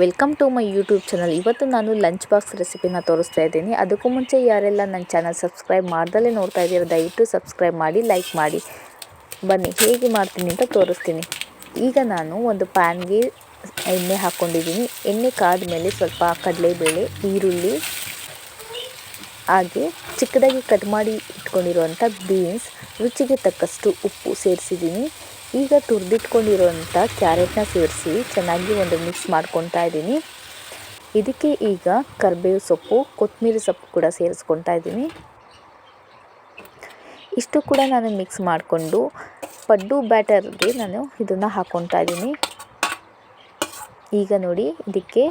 Welcome to my YouTube channel ಇವತ್ತು ನಾನು lunch box ರೆಸಿಪಿನ ತೋರಿಸ್ತಾ ಇದ್ದೀನಿ. ಅದಕ್ಕೂ ಮುಂಚೆ ಯಾರೆಲ್ಲ ನನ್ನ ಚಾನಲ್ ಸಬ್ಸ್ಕ್ರೈಬ್ ಮಾಡ್ದಲ್ಲೇ ನೋಡ್ತಾ ಇದ್ದೀರ, ದಯವಿಟ್ಟು ಸಬ್ಸ್ಕ್ರೈಬ್ ಮಾಡಿ ಲೈಕ್ ಮಾಡಿ. ಬನ್ನಿ, ಹೇಗೆ ಮಾಡ್ತೀನಿ ಅಂತ ತೋರಿಸ್ತೀನಿ. ಈಗ ನಾನು ಒಂದು ಪ್ಯಾನ್ಗೆ ಎಣ್ಣೆ ಹಾಕ್ಕೊಂಡಿದ್ದೀನಿ ಎಣ್ಣೆ ಕಾದ ಮೇಲೆ ಸ್ವಲ್ಪ ಕಡಲೆಬೇಳೆ, ಈರುಳ್ಳಿ, ಹಾಗೆ ಚಿಕ್ಕದಾಗಿ ಕಟ್ ಮಾಡಿ ಇಟ್ಕೊಂಡಿರುವಂಥ ಬೀನ್ಸ್ ರುಚಿಗೆ ತಕ್ಕಷ್ಟು ಉಪ್ಪು ಸೇರಿಸಿದ್ದೀನಿ. ಈಗ ತುರಿದಿಟ್ಕೊಂಡಿರುವಂಥ ಕ್ಯಾರೆಟ್ನ ಸೇರಿಸಿ ಚೆನ್ನಾಗಿ ಒಂದು ಮಿಕ್ಸ್ ಮಾಡ್ಕೊತಾ ಇದ್ದೀನಿ. ಇದಕ್ಕೆ ಈಗ ಕರಿಬೇವು ಸೊಪ್ಪು ಕೊತ್ತಂಬರಿ ಸೊಪ್ಪು ಕೂಡ ಸೇರಿಸ್ಕೊತಾ ಇದ್ದೀನಿ. ಇಷ್ಟು ಕೂಡ ನಾನು ಮಿಕ್ಸ್ ಮಾಡಿಕೊಂಡು ಪಡ್ಡು ಬ್ಯಾಟರ್ಗೆ ನಾನು ಇದನ್ನು ಹಾಕ್ಕೊತಾ ಇದ್ದೀನಿ. ಈಗ ನೋಡಿ, ಇದಕ್ಕೆ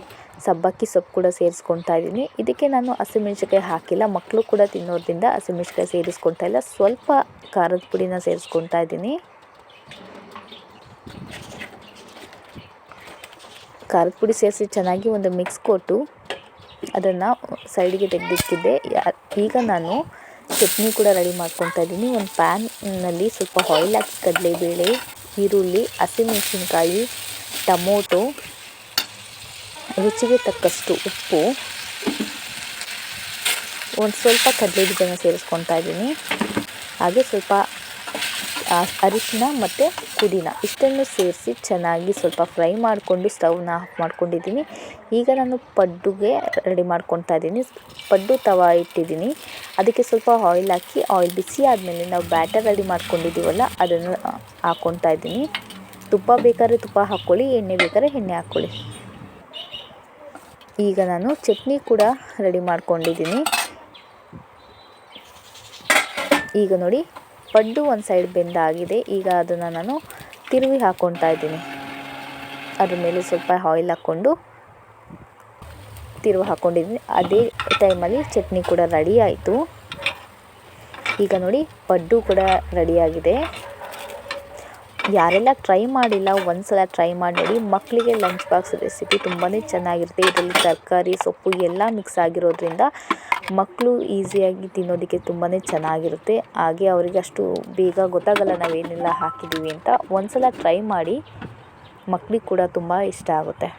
ಸಬ್ಬಕ್ಕಿ ಸೊಪ್ಪು ಕೂಡ ಸೇರಿಸ್ಕೊತಾ ಇದ್ದೀನಿ. ಇದಕ್ಕೆ ನಾನು ಹಸಿಮೆಣ್ಸಿಕಾಯಿ ಹಾಕಿಲ್ಲ ಮಕ್ಕಳು ಕೂಡ ತಿನ್ನೋದ್ರಿಂದ ಹಸಿಮೆಣ್ಸಿಕಾಯಿ ಸೇರಿಸ್ಕೊತಾ ಇಲ್ಲ. ಸ್ವಲ್ಪ ಖಾರದ ಪುಡಿನ ಸೇರಿಸ್ಕೊತಾ ಇದ್ದೀನಿ. ಖಾರದ ಪುಡಿ ಸೇರಿಸಿ ಚೆನ್ನಾಗಿ ಒಂದು ಮಿಕ್ಸ್ ಕೊಟ್ಟು ಅದನ್ನು ಸೈಡಿಗೆ ತೆಗೆದಿಟ್ಟಿದ್ದೆ ಈಗ ನಾನು ಚಟ್ನಿ ಕೂಡ ರೆಡಿ ಮಾಡ್ಕೊತಾ ಇದ್ದೀನಿ. ಒಂದು ಪ್ಯಾನ್ನಲ್ಲಿ ಸ್ವಲ್ಪ ಆಯಿಲ್ ಹಾಕಿ ಕಡಲೆಬೇಳೆ, ಈರುಳ್ಳಿ, ಹಸಿಮೆಣಸಿನ್ಕಾಯಿ, ಟೊಮೊಟೊ, ರುಚಿಗೆ ತಕ್ಕಷ್ಟು ಉಪ್ಪು. ಒಂದು ಸ್ವಲ್ಪ ಕಡಲೆ ಬೀಜನ ಸೇರಿಸ್ಕೊತಾ ಇದ್ದೀನಿ. ಹಾಗೆ ಸ್ವಲ್ಪ ಅರಿಶಿನ ಮತ್ತು ಪುದೀನ ಇಷ್ಟನ್ನು ಸೇರಿಸಿ ಚೆನ್ನಾಗಿ ಸ್ವಲ್ಪ ಫ್ರೈ ಮಾಡಿಕೊಂಡು ಸ್ಟವ್ನ ಆಫ್ ಮಾಡ್ಕೊಂಡಿದ್ದೀನಿ. ಈಗ ನಾನು ಪಡ್ಡುಗೆ ರೆಡಿ ಮಾಡ್ಕೊತಾ ಇದ್ದೀನಿ. ಪಡ್ಡು ತವ ಇಟ್ಟಿದ್ದೀನಿ. ಅದಕ್ಕೆ ಸ್ವಲ್ಪ ಆಯಿಲ್ ಹಾಕಿ ಆಯಿಲ್ ಬಿಸಿ ಆದಮೇಲೆ ನಾವು ಬ್ಯಾಟರ್ ರೆಡಿ ಮಾಡ್ಕೊಂಡಿದ್ದೀವಲ್ಲ, ಅದನ್ನು ಹಾಕ್ಕೊತಾ ಇದ್ದೀನಿ. ತುಪ್ಪ ಬೇಕಾದ್ರೆ ತುಪ್ಪ ಹಾಕ್ಕೊಳ್ಳಿ, ಎಣ್ಣೆ ಬೇಕಾದ್ರೆ ಎಣ್ಣೆ ಹಾಕ್ಕೊಳ್ಳಿ. ಈಗ ನಾನು ಚಟ್ನಿ ಕೂಡ ರೆಡಿ ಮಾಡ್ಕೊಂಡಿದ್ದೀನಿ. ಈಗ ನೋಡಿ ಪಡ್ಡು ಒಂದು ಸೈಡ್ ಬೆಂದಾಗಿದೆ. ಈಗ ಅದನ್ನು ನಾನು ತಿರುವಿ ಹಾಕ್ಕೊತಾ ಇದ್ದೀನಿ. ಅದ್ರ ಮೇಲೆ ಸ್ವಲ್ಪ ಆಯಿಲ್ ಹಾಕ್ಕೊಂಡು ತಿರುವಿ ಹಾಕ್ಕೊಂಡಿದ್ದೀನಿ ಅದೇ ಟೈಮಲ್ಲಿ ಚಟ್ನಿ ಕೂಡ ರೆಡಿ ಆಯಿತು. ಈಗ ನೋಡಿ ಪಡ್ಡು ಕೂಡ ರೆಡಿಯಾಗಿದೆ ಯಾರೆಲ್ಲ ಟ್ರೈ ಮಾಡಿಲ್ಲ ಒಂದು ಸಲ ಟ್ರೈ ಮಾಡಿ ನೋಡಿ ಮಕ್ಕಳಿಗೆ ಲಂಚ್ ಬಾಕ್ಸ್ ರೆಸಿಪಿ ತುಂಬಾ ಚೆನ್ನಾಗಿರುತ್ತೆ. ಇದರಲ್ಲಿ ತರಕಾರಿ, ಸೊಪ್ಪು ಎಲ್ಲ ಮಿಕ್ಸ್ ಆಗಿರೋದ್ರಿಂದ ಮಕ್ಕಳು ಈಸಿಯಾಗಿ ತಿನ್ನೋದಕ್ಕೆ ತುಂಬಾ ಚೆನ್ನಾಗಿರುತ್ತೆ. ಹಾಗೆ ಅವರಿಗೆ ಅಷ್ಟು ಬೇಗ ಗೊತ್ತಾಗಲ್ಲ ನಾವೇನೆಲ್ಲ ಹಾಕಿದ್ದೀವಿ ಅಂತ ಒಂದು ಸಲ ಟ್ರೈ ಮಾಡಿ ಮಕ್ಕಳಿಗೆ ಕೂಡ ತುಂಬ ಇಷ್ಟ ಆಗುತ್ತೆ.